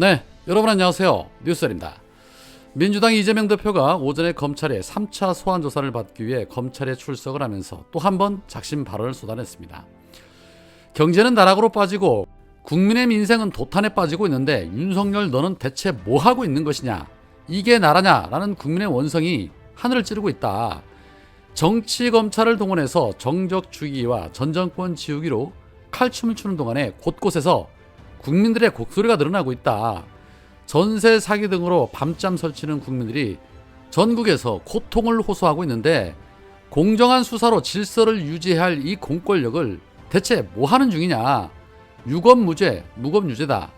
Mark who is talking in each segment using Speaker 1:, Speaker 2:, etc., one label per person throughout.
Speaker 1: 네, 여러분 안녕하세요. 뉴스입니다. 민주당 이재명 대표가 오전에 검찰의 3차 소환 조사를 받기 위해 검찰에 출석을 하면서 또 한 번 작심 발언을 쏟아냈습니다. 경제는 나락으로 빠지고 국민의 민생은 도탄에 빠지고 있는데 윤석열 너는 대체 뭐 하고 있는 것이냐? 이게 나라냐라는 국민의 원성이 하늘을 찌르고 있다. 정치 검찰을 동원해서 정적 주기와 전 정권 지우기로 칼춤을 추는 동안에 곳곳에서 국민들의 곡소리가 늘어나고 있다. 전세 사기 등으로 밤잠 설치는 국민들이 전국에서 고통을 호소하고 있는데 공정한 수사로 질서를 유지해야 할이 공권력을 대체 뭐 하는 중이냐? 유검 무죄, 무검 유죄다.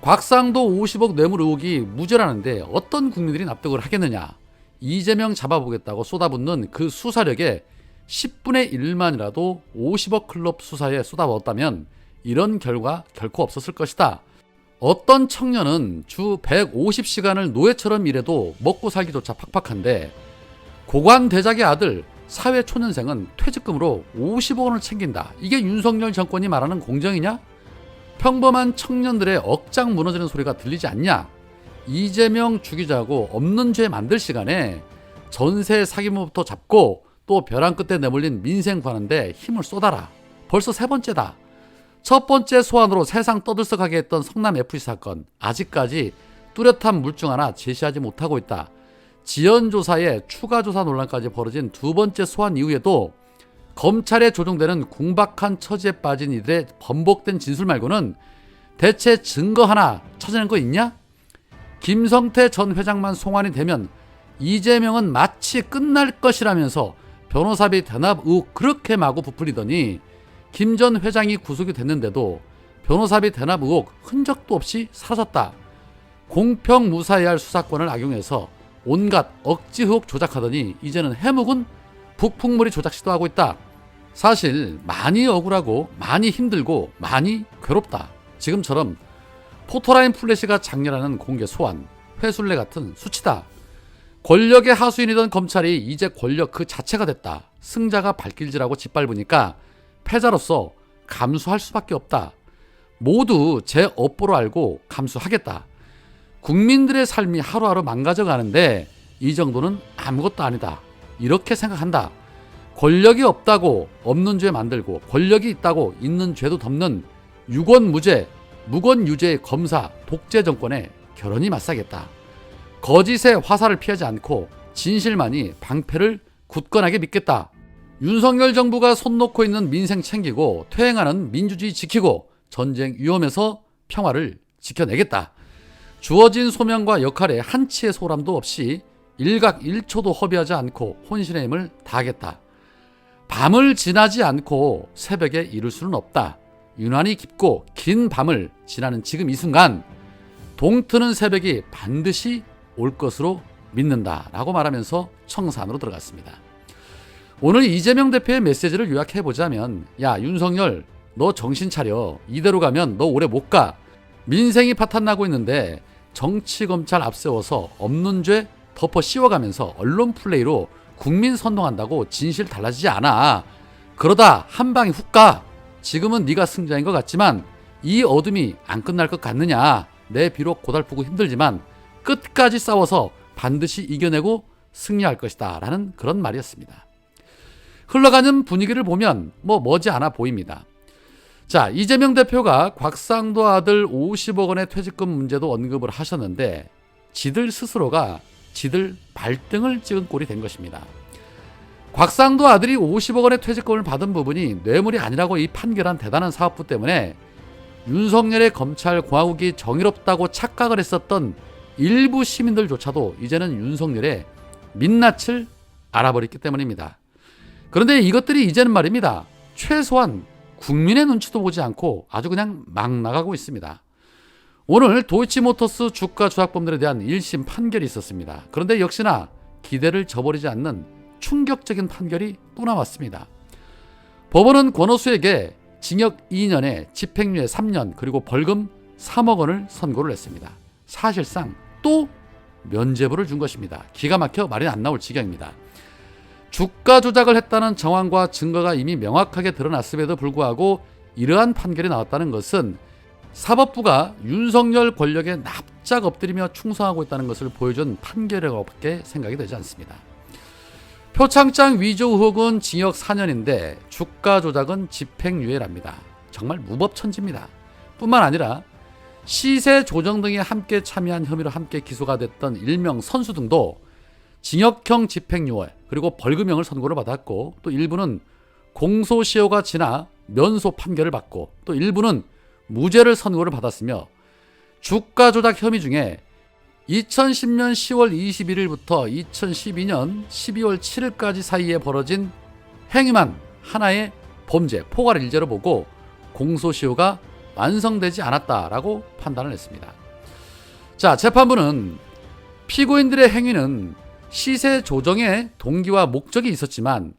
Speaker 1: 곽상도 50억 뇌물 의혹이 무죄라는데 어떤 국민들이 납득을 하겠느냐? 이재명 잡아보겠다고 쏟아붓는 그 수사력에 10분의 1만이라도 50억 클럽 수사에 쏟아부었다면 이런 결과 결코 없었을 것이다. 어떤 청년은 주 150시간을 노예처럼 일해도 먹고 살기조차 팍팍한데 고관 대작의 아들 사회 초년생은 퇴직금으로 50억 원을 챙긴다. 이게 윤석열 정권이 말하는 공정이냐? 평범한 청년들의 억장 무너지는 소리가 들리지 않냐? 이재명 죽이자고 없는 죄 만들 시간에 전세 사기모부터 잡고 또 벼랑 끝에 내몰린 민생 구하는데 힘을 쏟아라. 벌써 세 번째다. 첫 번째 소환으로 세상 떠들썩하게 했던 성남 FC 사건 아직까지 뚜렷한 물증 하나 제시하지 못하고 있다. 지연 조사에 추가 조사 논란까지 벌어진 두 번째 소환 이후에도 검찰에 조종되는 궁박한 처지에 빠진 이들의 번복된 진술 말고는 대체 증거 하나 찾아낸 거 있냐? 김성태 전 회장만 송환이 되면 이재명은 마치 끝날 것이라면서 변호사비 대납 의혹 그렇게 마구 부풀리더니 김 전 회장이 구속이 됐는데도 변호사비 대납 의혹 흔적도 없이 사라졌다. 공평 무사해야 할 수사권을 악용해서 온갖 억지 의혹 조작하더니 이제는 해묵은 북풍물이 조작 시도하고 있다. 사실 많이 억울하고 많이 힘들고 많이 괴롭다. 지금처럼 포토라인 플래시가 장렬하는 공개 소환, 회술래 같은 수치다. 권력의 하수인이던 검찰이 이제 권력 그 자체가 됐다. 승자가 발길질하고 짓밟으니까 패자로서 감수할 수밖에 없다. 모두 제 업보로 알고 감수하겠다. 국민들의 삶이 하루하루 망가져 가는데 이 정도는 아무것도 아니다. 이렇게 생각한다. 권력이 없다고 없는 죄 만들고 권력이 있다고 있는 죄도 덮는 유권 무죄, 무권 유죄의 검사 독재 정권에 결혼이 맞서겠다. 거짓의 화살을 피하지 않고 진실만이 방패를 굳건하게 믿겠다. 윤석열 정부가 손 놓고 있는 민생 챙기고 퇴행하는 민주주의 지키고 전쟁 위험에서 평화를 지켜내겠다. 주어진 소명과 역할에 한치의 소람도 없이 일각 1초도 허비하지 않고 혼신의 힘을 다하겠다. 밤을 지나지 않고 새벽에 이룰 수는 없다. 유난히 깊고 긴 밤을 지나는 지금 이 순간 동트는 새벽이 반드시 올 것으로 믿는다. 라고 말하면서 청산으로 들어갔습니다. 오늘 이재명 대표의 메시지를 요약해 보자면 야 윤석열 너 정신 차려 이대로 가면 너 오래 못 가. 민생이 파탄나고 있는데 정치 검찰 앞세워서 없는 죄 덮어 씌워가면서 언론 플레이로 국민 선동한다고 진실 달라지지 않아. 그러다 한 방에 훅 가. 지금은 네가 승자인 것 같지만 이 어둠이 안 끝날 것 같느냐. 내 비록 고달프고 힘들지만 끝까지 싸워서 반드시 이겨내고 승리할 것이다. 라는 그런 말이었습니다. 흘러가는 분위기를 보면 뭐 머지않아 보입니다. 자, 이재명 대표가 곽상도 아들 50억 원의 퇴직금 문제도 언급을 하셨는데 지들 스스로가 지들 발등을 찍은 꼴이 된 것입니다. 곽상도 아들이 50억 원의 퇴직금을 받은 부분이 뇌물이 아니라고 이 판결한 대단한 사업부 때문에 윤석열의 검찰 공화국이 정의롭다고 착각을 했었던 일부 시민들조차도 이제는 윤석열의 민낯을 알아버렸기 때문입니다. 그런데 이것들이 이제는 말입니다. 최소한 국민의 눈치도 보지 않고 아주 그냥 막 나가고 있습니다. 오늘 도이치모터스 주가 조작범들에 대한 1심 판결이 있었습니다. 그런데 역시나 기대를 저버리지 않는 충격적인 판결이 또 나왔습니다. 법원은 권오수에게 징역 2년에 집행유예 3년 그리고 벌금 3억 원을 선고를 했습니다. 사실상 또 면죄부를 준 것입니다. 기가 막혀 말이 안 나올 지경입니다. 주가 조작을 했다는 정황과 증거가 이미 명확하게 드러났음에도 불구하고 이러한 판결이 나왔다는 것은 사법부가 윤석열 권력에 납작 엎드리며 충성하고 있다는 것을 보여준 판결이라고밖에 생각이 되지 않습니다. 표창장 위조 의혹은 징역 4년인데 주가 조작은 집행유예랍니다. 정말 무법천지입니다. 뿐만 아니라 시세 조정 등에 함께 참여한 혐의로 함께 기소가 됐던 일명 선수 등도 징역형 집행유예 그리고 벌금형을 선고를 받았고 또 일부는 공소시효가 지나 면소 판결을 받고 또 일부는 무죄를 선고를 받았으며 주가 조작 혐의 중에 2010년 10월 21일부터 2012년 12월 7일까지 사이에 벌어진 행위만 하나의 범죄, 포괄 일죄로 보고 공소시효가 완성되지 않았다라고 판단을 했습니다. 자, 재판부는 피고인들의 행위는 시세 조정의 동기와 목적이 있었지만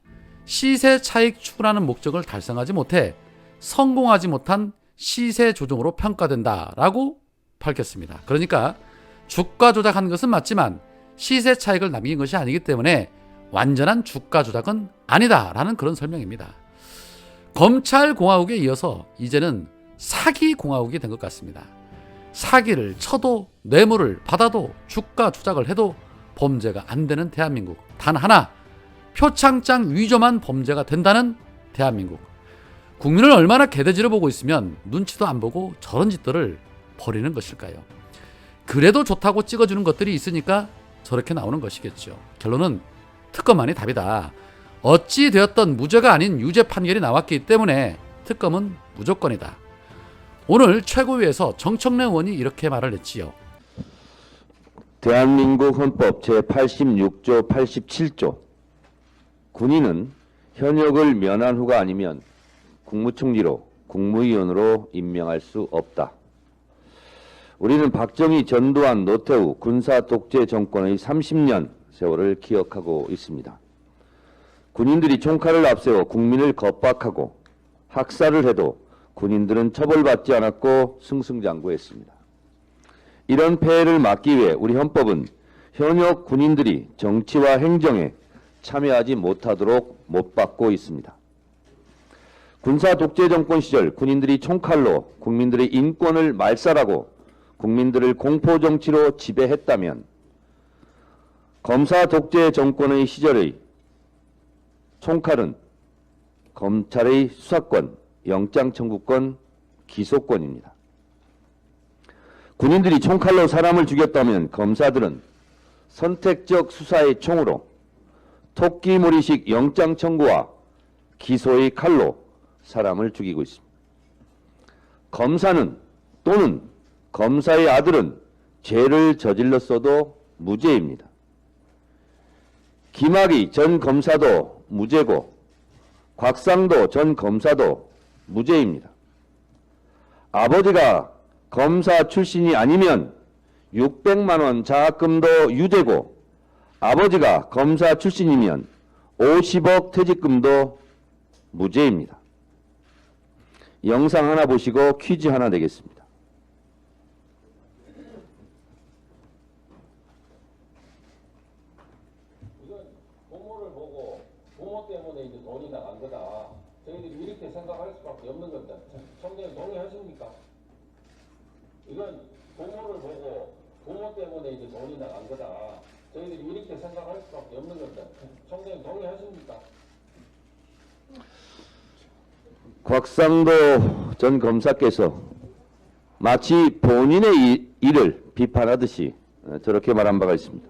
Speaker 1: 시세 차익 추구라는 목적을 달성하지 못해 성공하지 못한 시세 조정으로 평가된다라고 밝혔습니다. 그러니까 주가 조작한 것은 맞지만 시세 차익을 남긴 것이 아니기 때문에 완전한 주가 조작은 아니다라는 그런 설명입니다. 검찰 공화국에 이어서 이제는 사기 공화국이 된 것 같습니다. 사기를 쳐도 뇌물을 받아도 주가 조작을 해도 범죄가 안 되는 대한민국 단 하나 표창장 위조만 범죄가 된다는 대한민국 국민을 얼마나 개돼지로 보고 있으면 눈치도 안 보고 저런 짓들을 벌이는 것일까요? 그래도 좋다고 찍어주는 것들이 있으니까 저렇게 나오는 것이겠죠. 결론은 특검만이 답이다. 어찌 되었던 무죄가 아닌 유죄 판결이 나왔기 때문에 특검은 무조건이다. 오늘 최고위에서 정청래 의원이 이렇게 말을 했지요.
Speaker 2: 대한민국 헌법 제86조 87조 군인은 현역을 면한 후가 아니면 국무총리로 국무위원으로 임명할 수 없다. 우리는 박정희, 전두환, 노태우 군사 독재 정권의 30년 세월을 기억하고 있습니다. 군인들이 총칼을 앞세워 국민을 겁박하고 학살을 해도 군인들은 처벌받지 않았고 승승장구했습니다. 이런 폐해를 막기 위해 우리 헌법은 현역 군인들이 정치와 행정에 참여하지 못하도록 못 받고 있습니다. 군사 독재 정권 시절 군인들이 총칼로 국민들의 인권을 말살하고 국민들을 공포 정치로 지배했다면 검사 독재 정권의 시절의 총칼은 검찰의 수사권, 영장 청구권, 기소권입니다. 군인들이 총칼로 사람을 죽였다면 검사들은 선택적 수사의 총으로 토끼몰이식 영장 청구와 기소의 칼로 사람을 죽이고 있습니다. 검사는 또는 검사의 아들은 죄를 저질렀어도 무죄입니다. 김학의 전 검사도 무죄고 곽상도 전 검사도 무죄입니다. 아버지가 검사 출신이 아니면 600만 원 장학금도 유죄고 아버지가 검사 출신이면 50억 퇴직금도 무죄입니다. 영상 하나 보시고 퀴즈 하나 내겠습니다.
Speaker 3: 생각할 수밖에 없는 겁니다. 청장님 동의하십니까? 이건 부모를 보고 부모 때문에 이제 돈이 나간 거다. 저희들이 이렇게 생각할 수밖에 없는 겁니다. 청장님 동의하십니까?
Speaker 2: 곽상도 전 검사께서 마치 본인의 이- 일을 비판하듯이 어, 저렇게 말한 바가 있습니다.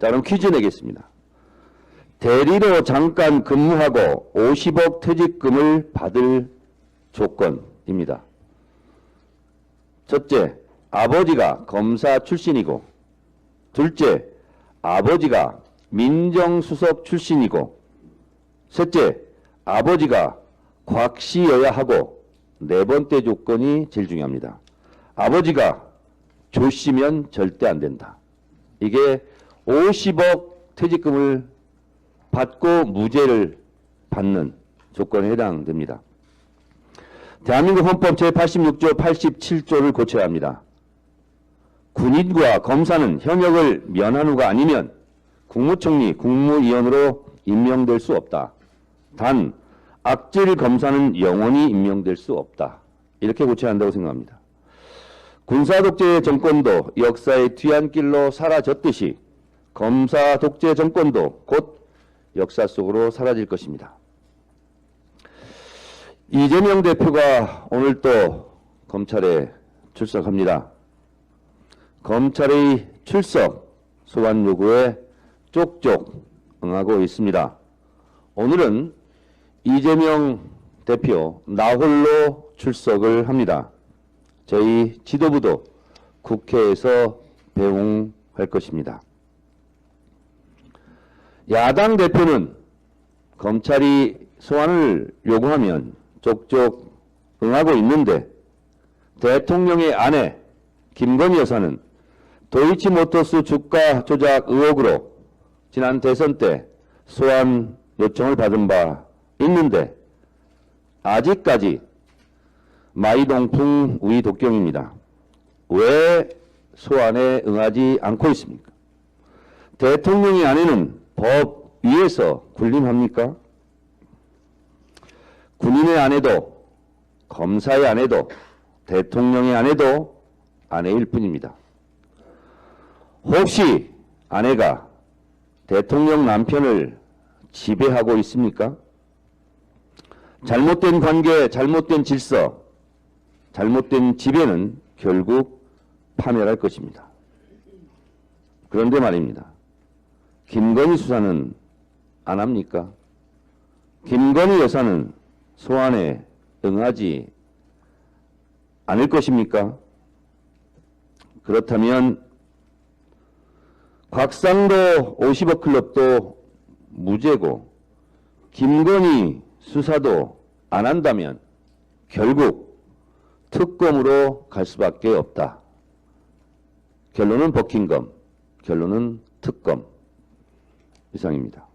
Speaker 2: 자, 그럼 퀴즈 내겠습니다. 대리로 잠깐 근무하고 50억 퇴직금을 받을 조건입니다. 첫째, 아버지가 검사 출신이고, 둘째, 아버지가 민정수석 출신이고, 셋째, 아버지가 곽 씨여야 하고 네 번째 조건이 제일 중요합니다. 아버지가 조 씨면 절대 안 된다. 이게 50억 퇴직금을 받고 무죄를 받는 조건에 해당됩니다. 대한민국 헌법 제86조 87조를 고쳐야 합니다. 군인과 검사는 현역을 면한 후가 아니면 국무총리, 국무위원으로 임명될 수 없다. 단 악질 검사는 영원히 임명될 수 없다. 이렇게 고쳐야 한다고 생각합니다. 군사 독재 정권도 역사의 뒤안길로 사라졌듯이 검사 독재 정권도 곧 역사 속으로 사라질 것입니다. 이재명 대표가 오늘 또 검찰에 출석합니다. 검찰의 출석 소환 요구에 쪽쪽 응하고 있습니다. 오늘은 이재명 대표 나홀로 출석을 합니다. 저희 지도부도 국회에서 배웅할 것입니다. 야당 대표는 검찰이 소환을 요구하면 쪽쪽 응하고 있는데 대통령의 아내 김건희 여사는 도이치모터스 주가 조작 의혹으로 지난 대선 때 소환 요청을 받은 바 있는데 아직까지 마이동풍 위 독경입니다. 왜 소환에 응하지 않고 있습니까? 대통령의 아내는 법 위에서 군림합니까? 군인의 아내도 검사의 아내도 대통령의 아내도 아내일 뿐입니다. 혹시 아내가 대통령 남편을 지배하고 있습니까? 잘못된 관계, 잘못된 질서, 잘못된 지배는 결국 파멸할 것입니다. 그런데 말입니다. 김건희 수사는 안 합니까? 김건희 여사는 소환에 응하지 않을 것입니까? 그렇다면 곽상도 50억 클럽도 무죄고 김건희 수사도 안 한다면 결국 특검으로 갈 수밖에 없다. 결론은 버킹검, 결론은 특검 이상입니다.